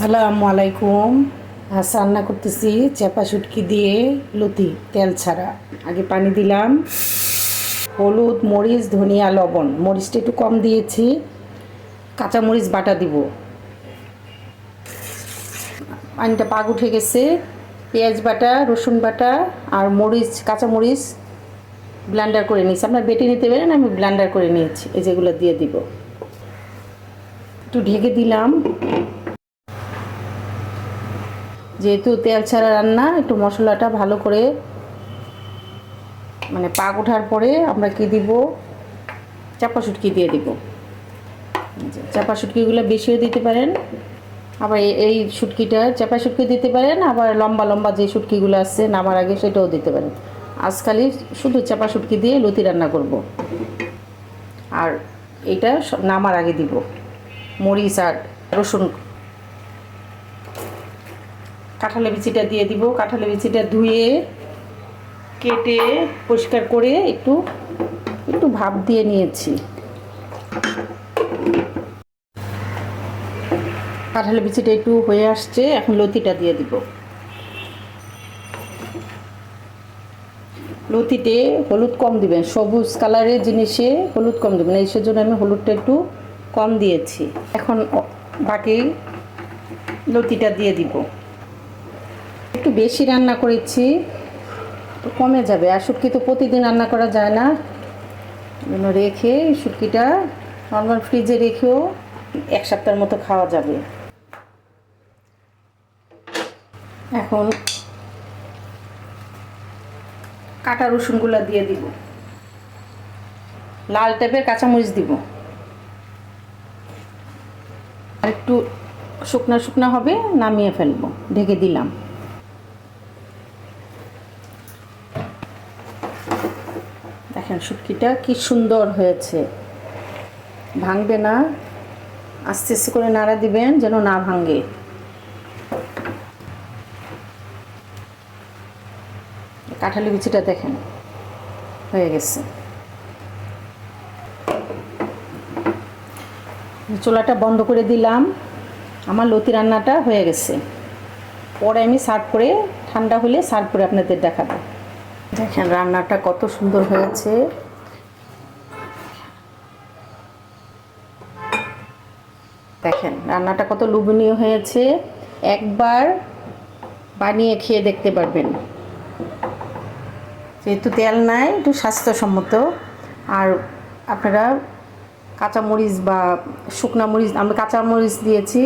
আসসালামু আলাইকুম। আজ রান্না করতেছি চেপা শুটকি দিয়ে লতি, তেল ছাড়া। আগে পানি দিলাম। হলুদ, মরিচ, ধনিয়া, লবণ। মরিচটা একটু কম দিয়েছি। কাঁচা মরিচ বাটা দিব। পানিটা পাক উঠে গেছে। পেঁয়াজ বাটা, রসুন বাটা আর মরিচ কাঁচা মরিচ ব্লান্ডার করে নিয়েছি। আপনার বেটে নিতে পারেন, আমি ব্লান্ডার করে নিয়েছি। এই যেগুলো দিয়ে দিব। একটু ঢেকে দিলাম। যেহেতু তেল ছাড়া রান্না, একটু মশলাটা ভালো করে মানে পাক ওঠার পরে আমরা কি দিব? চাপা শুটকি দিয়ে দিব। চাপা শুটকিগুলো বেশিও দিতে পারেন। আবার এই শুটকিটা চাপা শুটকি দিতে পারেন, আবার লম্বা লম্বা যে শুটকিগুলো আছে নামার আগে সেটাও দিতে পারেন। আজকালই শুধু চাপা শুটকি দিয়ে লতি রান্না করব। আর এটা নামার আগে দিব। মরিচ আর রসুন কাঁঠালে বিচিটা দিয়ে দিব। কাঁঠালে বিচিটা ধুয়ে, কেটে, পরিষ্কার করে একটু একটু ভাপ দিয়ে নিয়েছি। কাঁঠালে বিচিটা একটু হয়ে আসছে, এখন লতিটা দিয়ে দিব। লতিতে হলুদ কম দিবেন, সবুজ কালারের জিনিসে হলুদ কম দেবেন। এই সেজন্য আমি হলুদটা একটু কম দিয়েছি। এখন বাকি লতিটা দিয়ে দিব। একটু বেশি রান্না করেছি, তো কমে যাবে। আর শুটকি তো প্রতিদিন রান্না করা যায় না। জন্য রেখে শুটকিটা নর্মাল ফ্রিজে রেখেও এক সপ্তাহের মতো খাওয়া যাবে। এখন কাটা রসুনগুলো দিয়ে দিব। লাল টাইপের কাঁচামরিচ দিব। আর একটু শুকনা শুকনা হবে, নামিয়ে ফেলব। ঢেকে দিলাম। দেখেন শুটকিটা কি সুন্দর হয়েছে। ভাঙবে না, আস্তে আস্তে করে নাড়া দিবেন যেন না ভাঙে। কাঁঠালি বিচিটা দেখেন, হয়ে গেছে। চোলাটা বন্ধ করে দিলাম। আমার লতি রান্নাটা হয়ে গেছে। পরে আমি সার্ভ করে, ঠান্ডা হলে সার্ভ করে আপনাদের দেখাবো। দেখেন, রান্নাটা কত সুন্দর হয়েছে। দেখেন, রান্নাটা কত লোভনীয় হয়েছে। একবার বানিয়ে খেয়ে দেখতে পারবেন। যেহেতু তেল নাই, একটু স্বাস্থ্যসম্মত। আর আপনারা কাঁচামরিচ বা শুকনা মরিচ আমি কাঁচামরিচ দিয়েছি,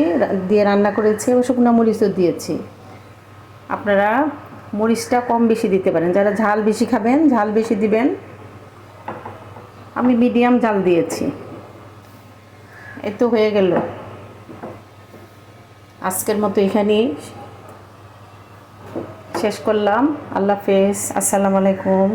দিয়ে রান্না করেছি এবং শুকনা মরিচও দিয়েছি। আপনারা মরিচটা কম বেশি দিতে পারেন। যারা ঝাল বেশি খাবেন, ঝাল বেশি দিবেন। আমি মিডিয়াম ঝাল দিয়েছি। এ তো হয়ে গেল। আজকের মতো এখানেই শেষ করলাম। আল্লাহ হাফেজ। আসসালামু আলাইকুম।